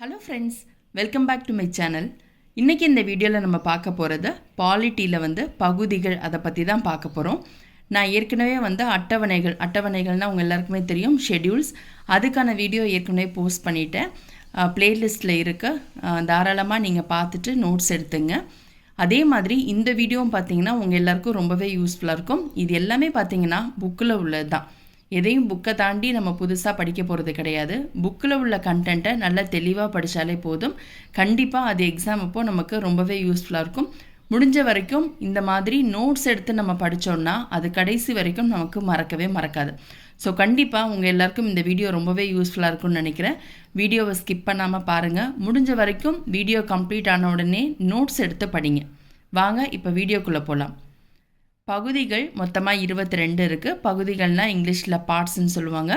Hello friends welcome back to my channel இன்றைக்கி இந்த வீடியோவில் நம்ம பார்க்க போகிறது பாலிட்டியில் வந்து பகுதிகள் அதை பற்றி தான் பார்க்க போகிறோம் நான் ஏற்கனவே வந்து அட்டவணைகள் அட்டவணைகள்னால் உங்கள் எல்லாருக்குமே தெரியும் ஷெட்யூல்ஸ் அதுக்கான வீடியோ ஏற்கனவே போஸ்ட் பண்ணிட்டேன். ப்ளேலிஸ்ட்டில் இருக்க தாராளமாக நீங்கள் பார்த்துட்டு நோட்ஸ் எடுத்துங்க. அதே மாதிரி இந்த வீடியோவும் பார்த்தீங்கன்னா உங்கள் எல்லாருக்கும் ரொம்பவே யூஸ்ஃபுல்லாக இருக்கும். இது எல்லாமே பார்த்தீங்கன்னா புக்கில் உள்ளது தான் எதையும் புக்கை தாண்டி நம்ம புதுசாக படிக்க போகிறது கிடையாது. புக்கில் உள்ள கண்டென்ட்டை நல்லா தெளிவாக படித்தாலே போதும். கண்டிப்பாக அது எக்ஸாம் அப்போ நமக்கு ரொம்பவே யூஸ்ஃபுல்லாக இருக்கும். முடிஞ்ச வரைக்கும் இந்த மாதிரி நோட்ஸ் எடுத்து நம்ம படித்தோம்னா அது கடைசி வரைக்கும் நமக்கு மறக்கவே மறக்காது. ஸோ கண்டிப்பாக உங்கள் எல்லாருக்கும் இந்த வீடியோ ரொம்பவே யூஸ்ஃபுல்லாக இருக்கும்னு நினைக்கிறேன். வீடியோவை ஸ்கிப் பண்ணாமல் பாருங்கள் முடிஞ்ச வரைக்கும் வீடியோ கம்ப்ளீட் ஆன உடனே நோட்ஸ் எடுத்து படிங்க. வாங்க இப்போ வீடியோக்குள்ளே போகலாம் பகுதிகள் மொத்தமாக இருபத்தி ரெண்டு இருக்குது பகுதிகள்னால் இங்கிலீஷில் பார்ட்ஸ்ன்னு சொல்லுவாங்க.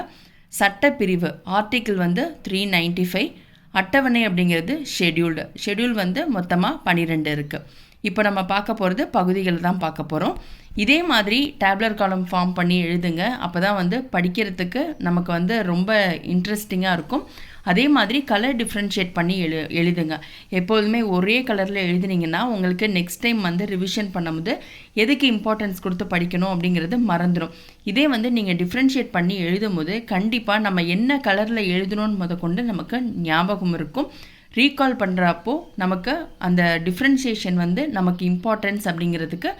சட்டப்பிரிவு ஆர்டிக்கிள் வந்து த்ரீ நைன்டி ஃபைவ் அட்டவணை அப்படிங்கிறது ஷெட்யூல்டு ஷெட்யூல் வந்து மொத்தமாக பன்னிரெண்டு இருக்குது இப்போ நம்ம பார்க்க போகிறது பகுதிகள் தான் பார்க்க போகிறோம் இதே மாதிரி டேப்லர் காலம் ஃபார்ம் பண்ணி எழுதுங்க. அப்போ தான் வந்து படிக்கிறதுக்கு நமக்கு வந்து ரொம்ப இன்ட்ரெஸ்டிங்காக இருக்கும். அதே மாதிரி கலர் டிஃப்ரென்ஷியேட் பண்ணி எழு எழுதுங்க. எப்போதுமே ஒரே கலரில் எழுதுனீங்கன்னா உங்களுக்கு நெக்ஸ்ட் டைம் வந்து ரிவிஷன் பண்ணும்போது எதுக்கு இம்பார்ட்டன்ஸ் கொடுத்து படிக்கணும் அப்படிங்கிறது மறந்துடும் இதே வந்து நீங்கள் டிஃப்ரென்ஷியேட் பண்ணி எழுதும் போது கண்டிப்பாக நம்ம என்ன கலரில் எழுதணும்னு முத கொண்டு நமக்கு ஞாபகம் இருக்கும். ரீகால் பண்ணுறப்போ நமக்கு அந்த டிஃப்ரென்ஷியேஷன் வந்து நமக்கு இம்பார்ட்டன்ஸ் அப்படிங்கிறதுக்கு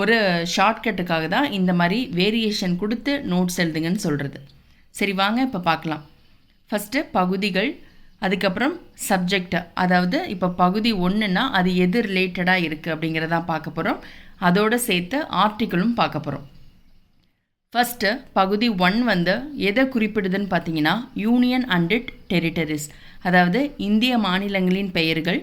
ஒரு ஷார்ட்கட்டுக்காக தான் இந்த மாதிரி வேரியேஷன் கொடுத்து நோட்ஸ் எழுதுங்கன்னு சொல்கிறது சரி வாங்க இப்போ பார்க்கலாம். ஃபஸ்ட்டு பகுதிகள் அதுக்கப்புறம் சப்ஜெக்ட் அதாவது இப்போ பகுதி ஒன்றுன்னா அது எது ரிலேட்டடாக இருக்குது அப்படிங்கிறதான் பார்க்க போகிறோம் அதோடு சேர்த்து ஆர்டிக்கிளும் பார்க்க போகிறோம் ஃபஸ்ட்டு பகுதி ஒன் வந்து எதை குறிப்பிடுதுன்னு பார்த்தீங்கன்னா யூனியன் அண்ட் இட் டெரிட்டரிஸ் அதாவது இந்திய மாநிலங்களின் பெயர்கள்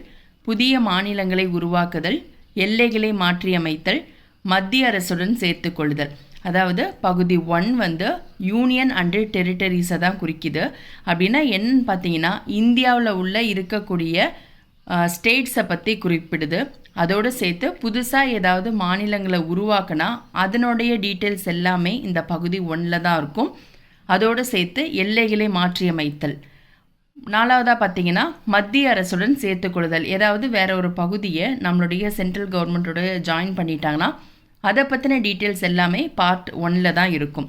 புதிய மாநிலங்களை உருவாக்குதல் எல்லைகளை மாற்றியமைத்தல் மத்திய அரசுடன் சேர்த்துக்கொள்ளுதல் அதாவது பகுதி ஒன் வந்து யூனியன் அண்டு டெரிட்டரிஸை தான் குறிக்குது. அப்படின்னா என்னன்னு பார்த்தீங்கன்னா இந்தியாவில் உள்ள இருக்கக்கூடிய ஸ்டேட்ஸை பற்றி குறிப்பிடுது. அதோடு சேர்த்து புதுசாக ஏதாவது மாநிலங்களை உருவாக்குனா அதனுடைய டீட்டெயில்ஸ் எல்லாமே இந்த பகுதி ஒன்றில் தான் இருக்கும். அதோடு சேர்த்து எல்லைகளை மாற்றியமைத்தல். நாலாவதாக பார்த்தீங்கன்னா மத்திய அரசுடன் சேர்த்துக்கொள்ளுதல் ஏதாவது வேற ஒரு பகுதியை நம்மளுடைய சென்ட்ரல் கவர்மெண்ட்டோட ஜாயின் பண்ணிட்டாங்கன்னா அதை பற்றின டீட்டெயில்ஸ் எல்லாமே பார்ட் ஒன்னில் தான் இருக்கும்.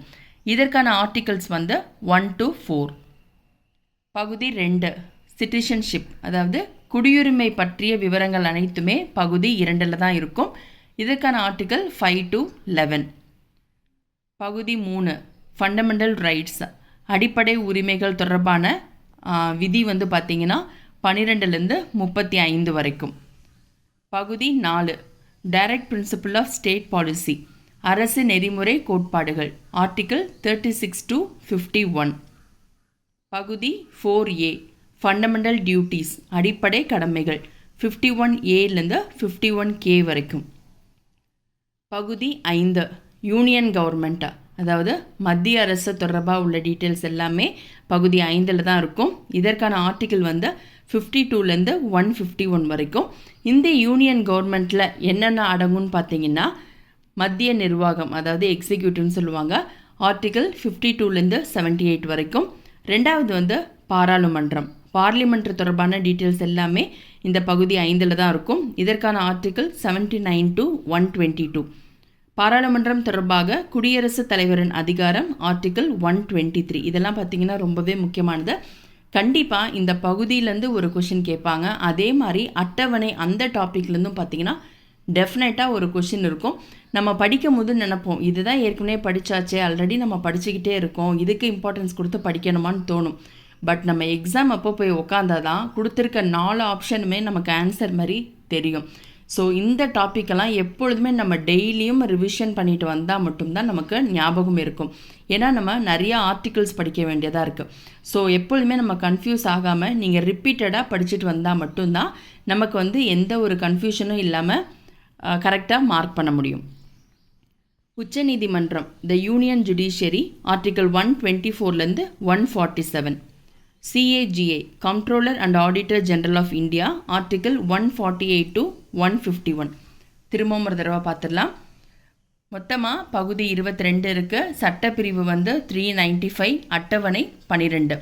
இதற்கான ஆர்டிகல்ஸ் வந்து ஒன் டு ஃபோர் பகுதி ரெண்டு சிட்டிசன்ஷிப் அதாவது குடியுரிமை பற்றிய விவரங்கள் அனைத்துமே பகுதி இரண்டில் தான் இருக்கும். இதற்கான ஆர்டிக்கல் ஃபைவ் டு லெவன் பகுதி மூணு ஃபண்டமெண்டல் ரைட்ஸ் அடிப்படை உரிமைகள் தொடர்பான விதி வந்து பார்த்திங்கன்னா பன்னிரெண்டுலேருந்து முப்பத்தி ஐந்து வரைக்கும். பகுதி நாலு direct principle of state policy அரசு நெறிமுறை கோட்பாடுகள். Article thirty six to fifty one பகுதி ஃபோர் ஏ ஃபண்டமெண்டல் டியூட்டீஸ் அடிப்படை கடமைகள். ஃபிஃப்டி ஒன் ஏலேருந்து ஃபிஃப்டி ஒன் கே வரைக்கும். பகுதி ஐந்து. யூனியன் கவர்மெண்ட்டா அதாவது மத்திய அரசு தொடர்பாக உள்ள டீட்டெயில்ஸ் எல்லாமே பகுதி ஐந்தில் தான் இருக்கும். இதற்கான ஆர்டிக்கிள் வந்து ஃபிஃப்டி டூலேருந்து ஒன் ஃபிஃப்டி ஒன் வரைக்கும். இந்த யூனியன் கவர்மெண்ட்டில் என்னென்ன அடங்கும்னு பார்த்தீங்கன்னா மத்திய நிர்வாகம் அதாவது எக்ஸிக்யூட்டிவ்னு சொல்லுவாங்க ஆர்டிகல் ஃபிஃப்டி டூலேருந்து செவன்ட்டி எயிட் வரைக்கும். ரெண்டாவது வந்து பாராளுமன்றம். பார்லிமெண்ட் தொடர்பான டீட்டெயில்ஸ் எல்லாமே இந்த பகுதி ஐந்தில் தான் இருக்கும். இதற்கான article seventy nine to one twenty two பாராளுமன்றம் தொடர்பாக குடியரசுத் தலைவரின் அதிகாரம் ஆர்டிக்கிள் ஒன் டுவெண்ட்டி த்ரீ இதெல்லாம் பார்த்தீங்கன்னா ரொம்பவே முக்கியமானது. கண்டிப்பாக இந்த பகுதியிலேருந்து ஒரு கொஷின் கேட்பாங்க. அதே மாதிரி அட்டவணை அந்த டாப்பிக்லேருந்தும் பார்த்தீங்கன்னா டெஃபினட்டாக ஒரு கொஷின் இருக்கும். நம்ம படிக்கும் போது நினப்போம் இதுதான் ஏற்கனவே படித்தாச்சே ஆல்ரெடி நம்ம படிச்சுக்கிட்டே இருக்கோம் இதுக்கு இம்பார்ட்டன்ஸ் கொடுத்து படிக்கணுமான்னு தோணும். பட் நம்ம எக்ஸாம் அப்போ போய் உக்காந்தா தான் கொடுத்துருக்க நாலு ஆப்ஷனுமே நமக்கு ஆன்சர் மாதிரி தெரியும். ஸோ இந்த டாப்பிக்கெல்லாம் எப்பொழுதுமே நம்ம டெய்லியும் ரிவிஷன் பண்ணிட்டு வந்தால் மட்டும்தான் நமக்கு ஞாபகம் இருக்கும். ஏன்னா நம்ம நிறைய ஆர்டிகிள்ஸ் படிக்க வேண்டியதாக இருக்குது ஸோ எப்பொழுதுமே நம்ம கன்ஃபியூஸ் ஆகாமல் நீங்கள் ரிப்பீட்டடாக படிச்சுட்டு வந்தால் மட்டும்தான் நமக்கு வந்து எந்த ஒரு கன்ஃபியூஷனும் இல்லாமல் கரெக்டாக மார்க் பண்ண முடியும். உச்சநீதிமன்றம் the union judiciary article one twenty ஃபோர்லேருந்து one forty seven CAG comptroller and auditor general of India article one forty eight to one fifty one திரும்பவும் ஒரு தடவை பார்த்துடலாம். மொத்தமாக பகுதி இருபத்தி ரெண்டு இருக்குது சட்டப்பிரிவு வந்து த்ரீ நைன்டி ஃபைவ் அட்டவணை பன்னிரெண்டு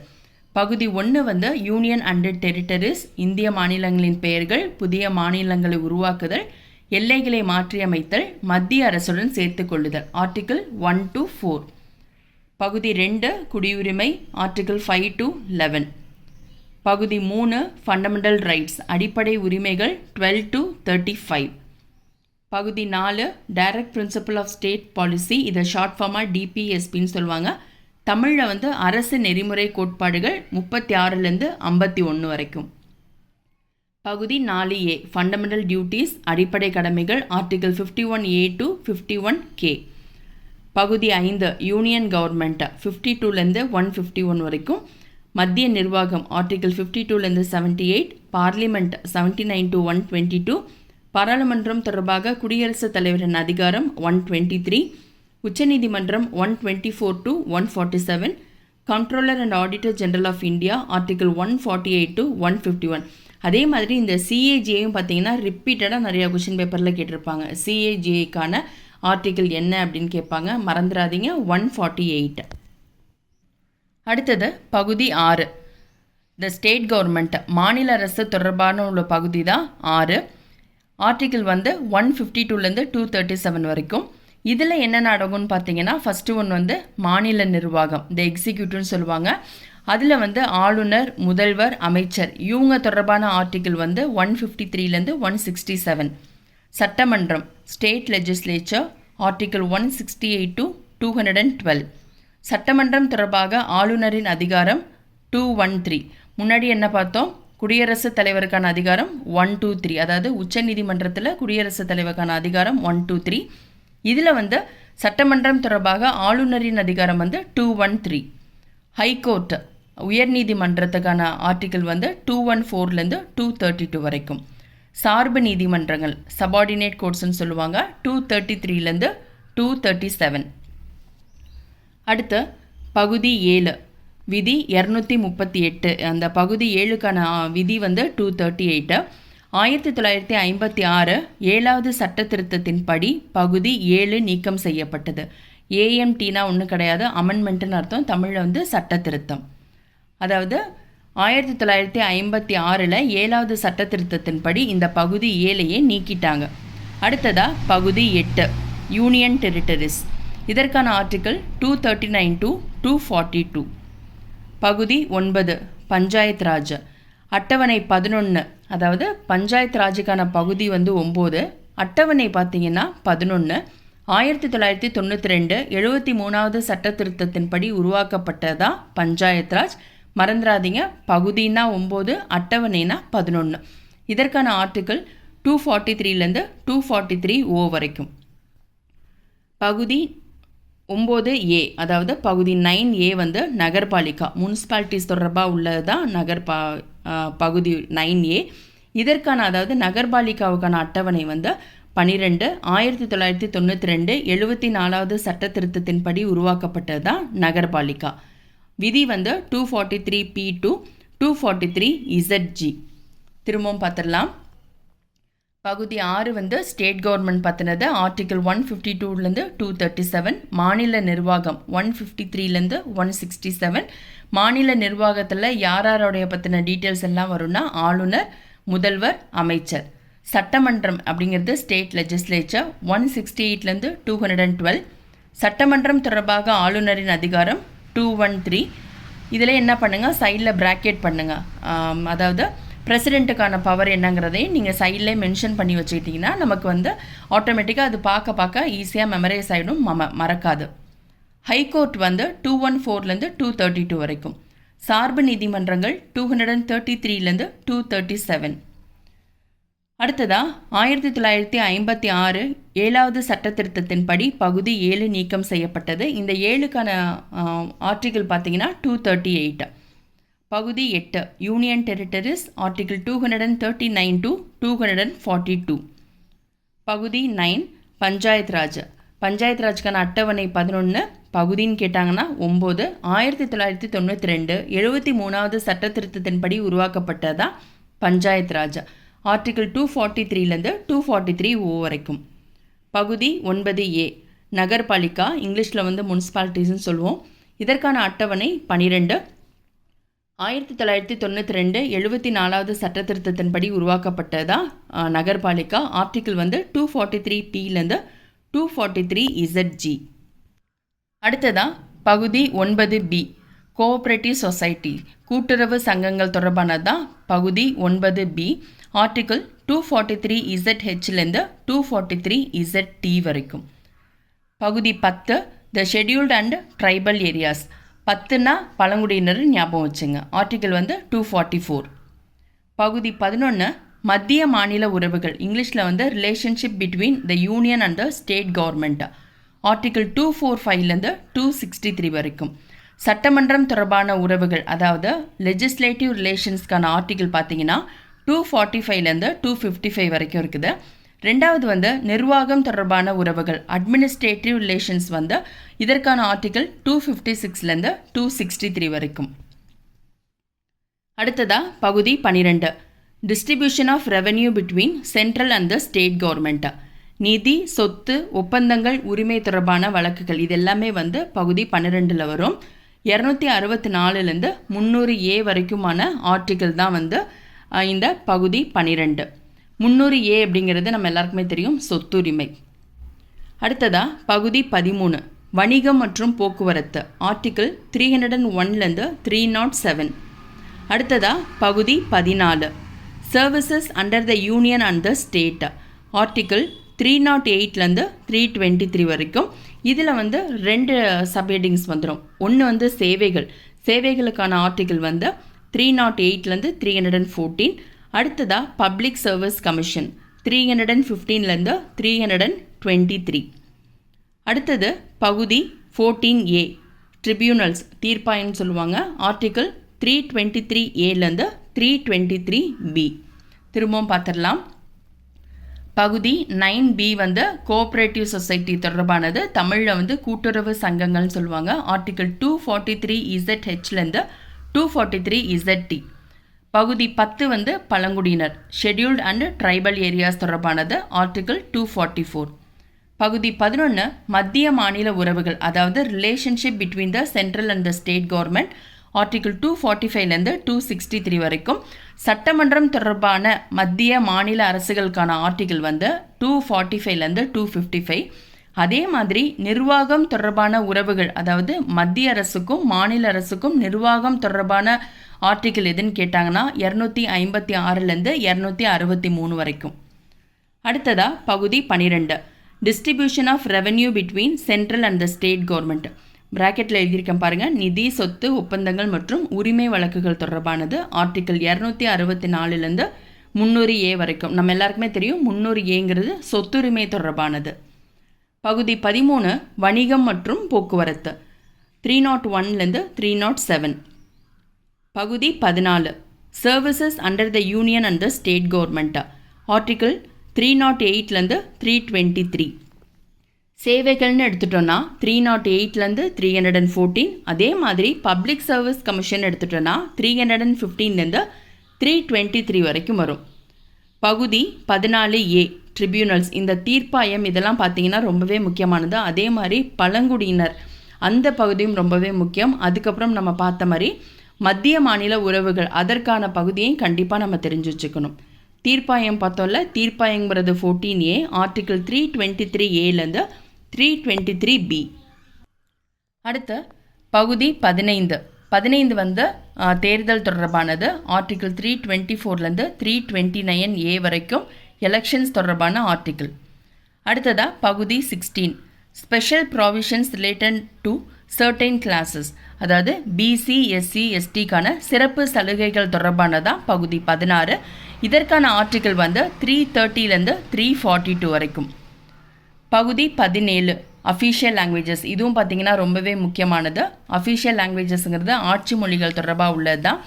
பகுதி ஒன்று வந்து யூனியன் அண்ட் டெரிட்டரிஸ் இந்திய மாநிலங்களின் பெயர்கள் புதிய மாநிலங்களை உருவாக்குதல் எல்லைகளை மாற்றியமைத்தல் மத்திய அரசுடன் சேர்த்து கொள்ளுதல். ஆர்டிகிள் ஒன் டு ஃபோர் பகுதி ரெண்டு குடியுரிமை ஆர்டிகிள் ஃபைவ் டு லெவன் பகுதி மூணு ஃபண்டமெண்டல் ரைட்ஸ் அடிப்படை உரிமைகள் டுவெல் டு தேர்ட்டி ஃபைவ் பகுதி நாலு direct principle of state policy இதை ஷார்ட் ஃபார்மாக டிபிஎஸ்பின்னு சொல்லுவாங்க. தமிழில் வந்து அரசு நெறிமுறை கோட்பாடுகள் முப்பத்தி ஆறுலேருந்து ஐம்பத்தி ஒன்று வரைக்கும். பகுதி நாலு ஏ ஃபண்டமெண்டல் டியூட்டீஸ் அடிப்படை கடமைகள் article fifty one A to fifty one K பகுதி ஐந்து யூனியன் கவர்மெண்ட் ஃபிஃப்டி டூலேருந்து ஒன் ஃபிஃப்டி ஒன் வரைக்கும். மத்திய நிர்வாகம் ஆர்டிகல் ஃபிஃப்டி டூலேருந்து seventy eight parliament seventy nine to one twenty two பாராளுமன்றம் தொடர்பாக குடியரசுத் தலைவரின் அதிகாரம் ஒன் டுவெண்ட்டி த்ரீ உச்சநீதிமன்றம் one twenty four to one forty seven controller and auditor general of India article one forty eight to one fifty one அதே மாதிரி இந்த சிஏஜியையும் பார்த்தீங்கன்னா ரிப்பீட்டடாக நிறையா கொஷின் பேப்பரில் கேட்டிருப்பாங்க. சிஏஜிஏக்கான ஆர்டிகிள் என்ன அப்படின்னு கேட்பாங்க மறந்துடாதீங்க ஒன் ஃபார்ட்டி எயிட் அடுத்தது பகுதி ஆறு. த ஸ்டேட் கவர்மெண்ட் மாநில அரசு தொடர்பான உள்ள பகுதி தான் ஆறு. ஆர்டிக்கிள் வந்து ஒன் ஃபிஃப்டி டூலேருந்து டூ தேர்ட்டி செவன் வரைக்கும். இதில் என்ன நடக்கும்னு பார்த்தீங்கன்னா ஃபஸ்ட்டு ஒன் வந்து மாநில நிர்வாகம் த எக்ஸிக்யூட்டிவ்னு சொல்லுவாங்க. அதில் வந்து ஆளுநர் முதல்வர் அமைச்சர் இவங்க தொடர்பான ஆர்டிக்கிள் வந்து ஒன் ஃபிஃப்டி த்ரீலேருந்து ஒன் சிக்ஸ்டி செவன் சட்டமன்றம் state legislature article one sixty eight to two hundred and twelve சட்டமன்றம் தொடர்பாக ஆளுநரின் அதிகாரம் டூ ஒன் த்ரீ முன்னாடி என்ன பார்த்தோம்? குடியரசுத் தலைவருக்கான அதிகாரம் ஒன் டூ த்ரீ அதாவது உச்சநீதிமன்றத்தில் குடியரசுத் தலைவருக்கான அதிகாரம் ஒன் டூ த்ரீ இதில் வந்து சட்டமன்றம் தொடர்பாக ஆளுநரின் அதிகாரம் வந்து two one three high court உயர்நீதிமன்றத்துக்கான article வந்து டூ ஒன் ஃபோர்லேருந்து டூ தேர்ட்டி டூ வரைக்கும். சார்பு நீதிமன்றங்கள் சபார்டினேட் கோர்ட்ஸ்னு சொல்லுவாங்க. டூ தேர்ட்டி த்ரீலேருந்து டூ தேர்ட்டி செவன் அடுத்து பகுதி ஏழு. விதி இரநூத்தி முப்பத்தி எட்டு. அந்த பகுதி ஏழுக்கான விதி வந்து டூ தேர்ட்டி எயிட்டு ஆயிரத்தி தொள்ளாயிரத்தி ஐம்பத்தி ஆறு ஏழாவது சட்ட திருத்தத்தின்படி பகுதி ஏழு நீக்கம் செய்யப்பட்டது. ஏஎம்டினா ஒன்றும் கிடையாது. அமெண்ட்மெண்ட்டுன்னு அர்த்தம். தமிழில் வந்து சட்ட திருத்தம். அதாவது ஆயிரத்தி தொள்ளாயிரத்தி ஐம்பத்தி ஆறில் ஏழாவது சட்ட திருத்தத்தின்படி இந்த பகுதி ஏழையே நீக்கிட்டாங்க. அடுத்ததாக பகுதி எட்டு யூனியன் டெரிட்டரிஸ் இதற்கான article two thirty nine to two forty two பகுதி ஒன்பது பஞ்சாயத் ராஜ். அட்டவணை பதினொன்று அதாவது பஞ்சாயத் ராஜுக்கான பகுதி வந்து ஒம்பது அட்டவணை பார்த்தீங்கன்னா பதினொன்று ஆயிரத்தி தொள்ளாயிரத்தி தொண்ணூற்றி ரெண்டு எழுபத்தி மூணாவது சட்ட திருத்தத்தின்படி உருவாக்கப்பட்டதா பஞ்சாயத் ராஜ்? மறந்துடாதீங்க பகுதினா ஒம்பது அட்டவணைனா பதினொன்று இதற்கான ஆர்டிக்கிள் டூ ஃபார்ட்டி த்ரீலேருந்து டூ ஃபார்ட்டி த்ரீ ஓ வரைக்கும். பகுதி ஒம்பது ஏ அதாவது பகுதி நைன் ஏ வந்து நகர்பாலிகா. முனிசிபாலிட்டிஸ் தொடர்பாக உள்ளது தான் நகர் பா பகுதி நைன் ஏ இதற்கான அதாவது நகர்பாலிகாவுக்கான அட்டவணை வந்து பனிரெண்டு ஆயிரத்தி தொள்ளாயிரத்தி தொண்ணூற்றி ரெண்டு எழுபத்தி நாலாவது சட்ட திருத்தத்தின்படி உருவாக்கப்பட்டது தான் நகர்பாலிகா. விதி வந்து two forty three B to two forty three ZG திரும்பவும் பார்த்துடலாம். பகுதி ஆறு வந்து ஸ்டேட் கவர்மெண்ட் பற்றினது ஆர்டிகல் ஒன் ஃபிஃப்டி டூலேருந்து டூ தேர்ட்டி செவன் மாநில நிர்வாகம் ஒன் ஃபிஃப்டி த்ரீலேருந்து ஒன் சிக்ஸ்டி செவன் மாநில நிர்வாகத்தில் யார் யாரோடைய பற்றின டீட்டெயில்ஸ் எல்லாம் வரும்னா ஆளுநர் முதல்வர் அமைச்சர். சட்டமன்றம் அப்படிங்கிறது ஸ்டேட் லெஜிஸ்லேச்சர் ஒன் சிக்ஸ்டி எயிட்லேருந்து டூ ஹண்ட்ரட் அண்ட் டுவெல் சட்டமன்றம் தொடர்பாக ஆளுநரின் அதிகாரம் டூ ஒன் த்ரீ இதில் என்ன பண்ணுங்கள் சைடில் ப்ராக்கெட் பண்ணுங்கள் அதாவது பிரசிடெண்ட்டுக்கான பவர் என்னங்கிறதையும் நீங்கள் சைட்லேயே மென்ஷன் பண்ணி வச்சுக்கிட்டிங்கன்னா நமக்கு வந்து ஆட்டோமேட்டிக்காக அது பார்க்க பார்க்க ஈஸியாக மெமரைஸ் ஆகிடும் மம மறக்காது. ஹைகோர்ட் வந்து டூ ஒன் ஃபோர்லேருந்து டூ தேர்ட்டி டூ வரைக்கும். சார்பு நீதிமன்றங்கள் டூ ஹண்ட்ரட் அண்ட் தேர்ட்டி த்ரீலேருந்து டூ தேர்ட்டி செவன் அடுத்ததா ஆயிரத்தி தொள்ளாயிரத்தி ஐம்பத்தி ஆறு ஏழாவது சட்ட திருத்தத்தின்படி பகுதி ஏழு நீக்கம் செய்யப்பட்டது. இந்த ஏழுக்கான ஆர்டிகிள் பார்த்தீங்கன்னா டூ தேர்ட்டி எயிட் பகுதி எட்டு union territories article two hundred and thirty nine to two hundred and forty two பகுதி நைன் பஞ்சாயத் ராஜ். பஞ்சாயத் ராஜ்க்கான அட்டவணை பதினொன்று பகுதின்னு கேட்டாங்கன்னா ஒம்பது. ஆயிரத்தி தொள்ளாயிரத்தி தொண்ணூற்றி ரெண்டு எழுபத்தி மூணாவது சட்ட திருத்தத்தின்படி உருவாக்கப்பட்டதா பஞ்சாயத் ராஜா. ஆர்டிகிள் டூ ஃபார்ட்டி த்ரீலேருந்து டூ ஃபார்ட்டி த்ரீ ஓ வரைக்கும். பகுதி ஒன்பது ஏ. நகர்பாலிகா இங்கிலீஷில் வந்து முனிசிபாலிட்டிஸ்னு சொல்லுவோம். இதற்கான அட்டவணை பனிரெண்டு. ஆயிரத்தி தொள்ளாயிரத்தி தொண்ணூற்றி ரெண்டு எழுபத்தி நாலாவது சட்ட திருத்தத்தின்படி உருவாக்கப்பட்டதா? அஹ், நகர்பாலிகா ஆர்டிக்கிள் வந்து டூ ஃபார்ட்டி த்ரீ டிலேருந்து டூ ஃபார்ட்டி த்ரீ இசட்ஜி. அடுத்ததா பகுதி ஒன்பது பி. கோஆப்ரேட்டிவ் சொசைட்டி கூட்டுறவு சங்கங்கள் தொடர்பானதான் பகுதி ஒன்பது B. Article two forty three Z ஹெச்லேருந்து two forty three Z D வரைக்கும். பகுதி பத்து the scheduled and tribal areas பத்துனா பழங்குடியினர் ஞாபகம் வச்சுங்க. ஆர்டிக்கிள் வந்து டூ ஃபார்ட்டி ஃபோர் பகுதி பதினொன்று மத்திய மாநில உறவுகள். இங்கிலீஷில் வந்து relationship between the union and the state government article two four ஃபைவ்லேருந்து டூ சிக்ஸ்டி த்ரீ வரைக்கும். சட்டமன்றம் தொடர்பான உறவுகள் அதாவது லெஜிஸ்லேட்டிவ் ரிலேஷன்ஸ்க்கான ஆர்டிக்கிள் பார்த்தீங்கன்னா டூ ஃபார்ட்டி ஃபைவ்லேருந்து டூ ஃபிஃப்டி ஃபைவ் வரைக்கும் இருக்குது. ரெண்டாவது வந்து நிர்வாகம் தொடர்பான உறவுகள் அட்மினிஸ்ட்ரேட்டிவ் ரிலேஷன்ஸ் வந்து இதற்கான ஆர்டிக்கல் டூ ஃபிஃப்டி சிக்ஸ்லேருந்து டூ சிக்ஸ்டி த்ரீ வரைக்கும். அடுத்ததாக பகுதி பனிரெண்டு. Distribution of revenue between central and the state government நிதி சொத்து ஒப்பந்தங்கள் உரிமை தொடர்பான வழக்குகள் இது எல்லாமே வந்து பகுதி பன்னிரெண்டில் வரும். இரநூத்தி அறுபத்தி நாலுலேருந்து முந்நூறு ஏ வரைக்குமான ஆர்டிக்கிள் தான் வந்து இந்த பகுதி பன்னிரெண்டு முந்நூறு ஏ அப்படிங்கிறது நம்ம எல்லாருக்குமே தெரியும் சொத்துரிமை. அடுத்ததா பகுதி பதிமூணு வணிகம் மற்றும் போக்குவரத்து. ஆர்டிக்கிள் த்ரீ ஹண்ட்ரட் அண்ட் ஒன்லேருந்து த்ரீ நாட் செவன் அடுத்ததா பகுதி பதினாலு services under the union and the state article three nought எயிட்லேருந்து three twenty three வரைக்கும். இதில் வந்து ரெண்டு சப்ஹெட்டிங்ஸ் வந்துடும் ஒன்று வந்து சேவைகள். சேவைகளுக்கான ஆர்டிக்கிள் வந்து த்ரீ நாட் எயிட்லேருந்து த்ரீ ஹண்ட்ரட் அண்ட் ஃபோர்டீன் அடுத்ததாக public service commission three hundred and ஃபிஃப்டீன்லேருந்து three hundred and twenty three அடுத்தது பகுதி ஃபோர்டீன் ஏ ட்ரிபியூனல்ஸ் தீர்ப்பாயம்னு சொல்லுவாங்க. ஆர்டிக்கிள் த்ரீ டுவெண்ட்டி த்ரீ ஏலேருந்து த்ரீ டுவெண்ட்டி த்ரீ பி திரும்பவும் பார்த்துடலாம். பகுதி நைன் பி வந்து கோஆப்ரேட்டிவ் சொசைட்டி தொடர்பானது. தமிழில் வந்து கூட்டுறவு சங்கங்கள்னு சொல்லுவாங்க. Article two forty three Z ஹெச்லேருந்து two forty three Z T பகுதி பத்து வந்து பழங்குடியினர். ஷெட்யூல்ட் அண்ட் ட்ரைபல் ஏரியாஸ் தொடர்பானது ஆர்டிக்கிள் டூ ஃபார்ட்டி ஃபோர் பகுதி பதினொன்று மத்திய மாநில உறவுகள் அதாவது relationship between the central and the state government article two forty ஃபைவ்லேருந்து டூ சிக்ஸ்டி த்ரீ வரைக்கும். சட்டமன்றம் தொடர்பான மத்திய மாநில அரசுகளுக்கான ஆர்டிகிள் வந்து டூ ஃபார்ட்டி ஃபைவ்லேருந்து டூ ஃபிஃப்டி ஃபைவ் அதே மாதிரி நிர்வாகம் தொடர்பான உறவுகள் அதாவது மத்திய அரசுக்கும் மாநில அரசுக்கும் நிர்வாகம் தொடர்பான ஆர்டிகிள் எதுன்னு கேட்டாங்கன்னா இரநூத்தி ஐம்பத்தி ஆறுலேருந்து இரநூத்தி அறுபத்தி மூணு வரைக்கும். அடுத்ததா பகுதி பனிரெண்டு. Distribution of revenue between central and the state government பிராக்கெட்டில் எழுதியிருக்கேன் பாருங்கள் நிதி சொத்து ஒப்பந்தங்கள் மற்றும் உரிமை வழக்குகள் தொடர்பானது ஆர்டிக்கிள் இரநூத்தி அறுபத்தி நாலுலேருந்து முந்நூறு ஏ வரைக்கும். நம்ம எல்லாருக்குமே தெரியும் முந்நூறு ஏங்கிறது சொத்துரிமை தொடர்பானது. பகுதி பதிமூணு வணிகம் மற்றும் போக்குவரத்து. த்ரீ நாட் ஒன்லேருந்து த்ரீ நாட் செவன் பகுதி பதினாலு services under the union and the state government article three nought எயிட்லேருந்து three twenty three சேவைகள்னு எடுத்துட்டோன்னா த்ரீ நாட் எயிட்லேருந்து த்ரீ ஹண்ட்ரட் அண்ட் ஃபோர்டீன் அதே மாதிரி பப்ளிக் சர்வீஸ் கமிஷன் எடுத்துட்டோன்னா த்ரீ ஹண்ட்ரட் அண்ட் ஃபிஃப்டீன்லேருந்து த்ரீ டுவெண்ட்டி த்ரீ வரைக்கும் வரும். பகுதி பதினாலு ஏ ட்ரிபியூனல்ஸ் இந்த தீர்ப்பாயம் இதெல்லாம் பார்த்தீங்கன்னா ரொம்பவே முக்கியமானது. அதே மாதிரி பழங்குடியினர் அந்த பகுதியும் ரொம்பவே முக்கியம். அதுக்கப்புறம் நம்ம பார்த்த மாதிரி மத்திய மாநில உறவுகள் அதற்கான பகுதியையும் கண்டிப்பாக நம்ம தெரிஞ்சு வச்சுக்கணும். தீர்ப்பாயம் பார்த்தோம்ல தீர்ப்பாயங்கிறது fourteen A article three twenty three ஏலேருந்து three twenty three B அடுத்த பகுதி பதினைந்து. பதினைந்து வந்து தேர்தல் தொடர்பானது. Article three twenty ஃபோர்லேருந்து three twenty nine A வரைக்கும் எலெக்ஷன்ஸ் தொடர்பான ஆர்டிகிள் அடுத்ததாக பகுதி sixteen special provisions related to certain classes அதாவது பிசி எஸ்சி எஸ்டிக்கான e, சிறப்பு சலுகைகள் தொடர்பானதான் பகுதி பதினாறு. இதற்கான ஆர்டிக்கிள் வந்து த்ரீ தேர்ட்டிலேருந்து த்ரீ ஃபார்ட்டி டூ வரைக்கும். பகுதி பதினேழு. அஃபிஷியல் லாங்குவேஜஸ் இதுவும் பார்த்தீங்கன்னா ரொம்பவே முக்கியமானது. அஃபிஷியல் லாங்குவேஜஸ்ங்கிறது ஆட்சி மொழிகள் தொடர்பாக உள்ளது தான்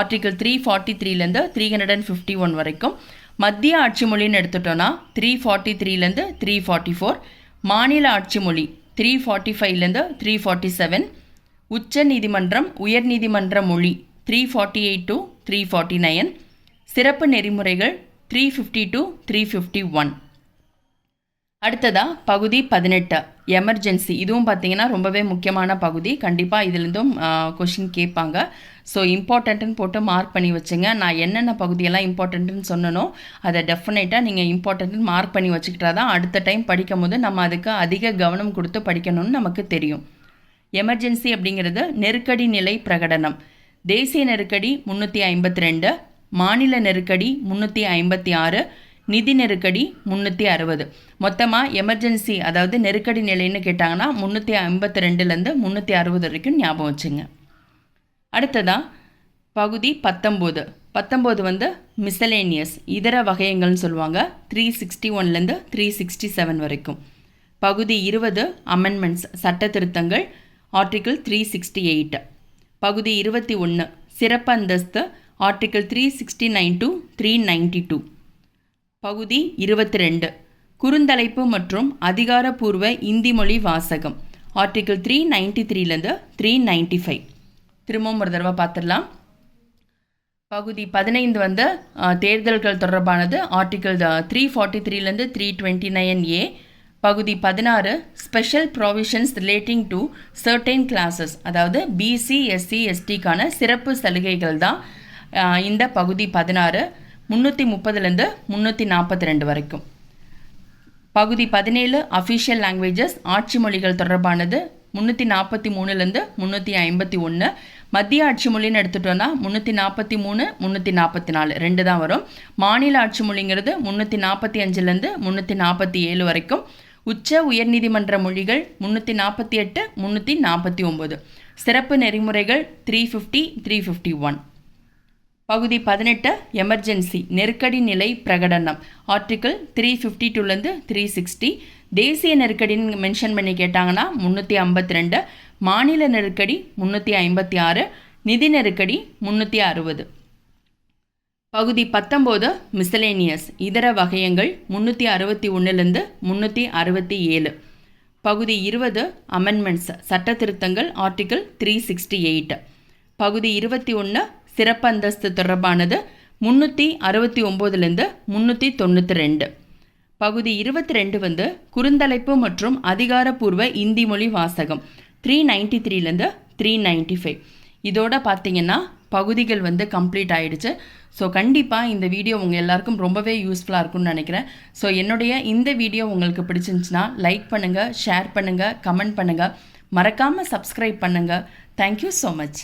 article three forty த்ரீலேருந்து three hundred and fifty one வரைக்கும். மத்திய ஆட்சி மொழின்னு எடுத்துட்டோன்னா த்ரீ ஃபார்ட்டி த்ரீலேருந்து த்ரீ ஃபார்ட்டி ஃபோர் மாநில ஆட்சி மொழி த்ரீ ஃபார்ட்டி ஃபைவ்லேருந்து த்ரீ ஃபார்ட்டி செவன் உச்ச நீதிமன்றம் உயர்நீதிமன்ற மொழி three forty eight to three forty nine சிறப்பு நெறிமுறைகள் three fifty to three fifty one அடுத்ததா பகுதி பதினெட்டு. எமர்ஜென்சி இதுவும் பார்த்தீங்கன்னா ரொம்பவே முக்கியமான பகுதி. கண்டிப்பாக இதுலேருந்தும் கொஷின் கேட்பாங்க. ஸோ இம்பார்ட்டண்ட்டுன்னு போட்டு மார்க் பண்ணி வச்சுங்க. நான் என்னென்ன பகுதியெல்லாம் இம்பார்ட்டண்ட்டுன்னு சொன்னனோ அதை டெஃபினட்டாக நீங்கள் இம்பார்ட்டண்ட்டுன்னு மார்க் பண்ணி வச்சுக்கிட்டா தான் அடுத்த டைம் படிக்கும் போது நம்ம அதுக்கு அதிக கவனம் கொடுத்து படிக்கணும்னு நமக்கு தெரியும். எமர்ஜென்சி அப்படிங்கிறது நெருக்கடி நிலை பிரகடனம். தேசிய நெருக்கடி முந்நூற்றி ஐம்பத்தி ரெண்டு மாநில நெருக்கடி முந்நூற்றி ஐம்பத்தி ஆறு நிதி நெருக்கடி முந்நூற்றி அறுபது. மொத்தமாக எமர்ஜென்சி அதாவது நெருக்கடி நிலைன்னு கேட்டாங்கன்னா முந்நூற்றி ஐம்பத்தி ரெண்டுலேருந்து முந்நூற்றி அறுபது வரைக்கும் ஞாபகம் வச்சுங்க. அடுத்ததாக பகுதி பத்தொம்போது. பத்தொம்போது வந்து மிசலேனியஸ் இதர வகையங்கள்னு சொல்லுவாங்க. த்ரீ சிக்ஸ்டி ஒன்லேருந்து த்ரீ சிக்ஸ்டி செவன் வரைக்கும். பகுதி இருபது அமெண்ட்மெண்ட்ஸ் சட்ட திருத்தங்கள் ஆர்டிக்கிள் த்ரீ சிக்ஸ்டி எயிட் பகுதி இருபத்தி ஒன்று சிறப்பு அந்தஸ்து article three sixty nine to three ninety two பகுதி இருபத்தி ரெண்டு குறுந்தலைப்பு மற்றும் அதிகாரப்பூர்வ இந்தி மொழி வாசகம். ஆர்டிகிள் த்ரீ நைன்டி த்ரீலேருந்து த்ரீ நைன்டி ஃபைவ் திரும்பவும் ஒரு தடவை பார்த்துடலாம். பகுதி பதினைந்து வந்து தேர்தல்கள் தொடர்பானது. ஆர்டிகிள் த்ரீ ஃபார்ட்டி த்ரீலேருந்து த்ரீ டுவெண்ட்டி நைன் ஏ பகுதி பதினாறு special provisions relating to certain classes அதாவது பிசி எஸ்சி எஸ்டிக்கான e, சிறப்பு சலுகைகள் தான் இந்த பகுதி பதினாறு. முந்நூற்றி முப்பதுலேருந்து முந்நூற்றி நாற்பத்தி ரெண்டு வரைக்கும். பகுதி பதினேழு அஃபிஷியல் லாங்குவேஜஸ் ஆட்சி மொழிகள் தொடர்பானது முந்நூற்றி நாற்பத்தி மூணுலேருந்து முந்நூற்றி ஐம்பத்தி ஒன்று. மத்திய ஆட்சி மொழின்னு எடுத்துட்டோன்னா முந்நூற்றி நாற்பத்தி மூணு முந்நூற்றி நாற்பத்தி நாலு ரெண்டு தான் வரும். மாநில ஆட்சி மொழிங்கிறது முந்நூற்றி நாற்பத்தி அஞ்சுலேருந்து முந்நூற்றி நாற்பத்தி ஏழு வரைக்கும். உச்ச உயர்நீதிமன்ற மொழிகள் முந்நூற்றி நாற்பத்தி எட்டு முந்நூற்றி நாற்பத்தி ஒம்பது. சிறப்பு நெறிமுறைகள் three fifty three fifty one பகுதி பதினெட்டு எமர்ஜென்சி நெருக்கடி நிலை பிரகடனம். ஆர்டிக்கிள் த்ரீ ஃபிஃப்டி டூலேருந்து த்ரீ சிக்ஸ்டி தேசிய நெருக்கடின்னு மென்ஷன் பண்ணி கேட்டாங்கன்னா முந்நூற்றி ஐம்பத்தி ரெண்டு மாநில நெருக்கடி முந்நூற்றி ஐம்பத்தி ஆறு நிதி நெருக்கடி முந்நூற்றி அறுபது. பகுதி பத்தொம்போது மிசலேனியஸ் இதர வகையங்கள் முந்நூற்றி அறுபத்தி ஒன்றுலேருந்து முந்நூற்றி அறுபத்தி ஏழு. பகுதி இருபது அமெண்ட்மெண்ட்ஸ் சட்ட திருத்தங்கள் ஆர்டிக்கிள் த்ரீ சிக்ஸ்டி எயிட் பகுதி இருபத்தி ஒன்று சிறப்பு அந்தஸ்து தொடர்பானது முந்நூற்றி அறுபத்தி ஒம்போதுலேருந்து முந்நூற்றி தொண்ணூற்றி ரெண்டு பகுதி இருபத்தி ரெண்டு வந்து குறுந்தலைப்பு மற்றும் அதிகாரப்பூர்வ இந்தி மொழி வாசகம். த்ரீ நைன்டி த்ரீலேருந்து த்ரீ நைன்டி ஃபைவ் இதோட பார்த்தீங்கன்னா பகுதிகள் வந்து கம்ப்ளீட் ஆகிடுச்சு ஸோ கண்டிப்பாக இந்த வீடியோ உங்கள் எல்லாருக்கும் ரொம்பவே யூஸ்ஃபுல்லாக இருக்கும்னு நினைக்கிறேன். ஸோ என்னுடைய இந்த வீடியோ உங்களுக்கு பிடிச்சிருந்துச்சுன்னா லைக் பண்ணுங்கள் ஷேர் பண்ணுங்கள் கமெண்ட் பண்ணுங்கள் மறக்காமல் சப்ஸ்கிரைப் பண்ணுங்கள் தேங்க்யூ ஸோ மச்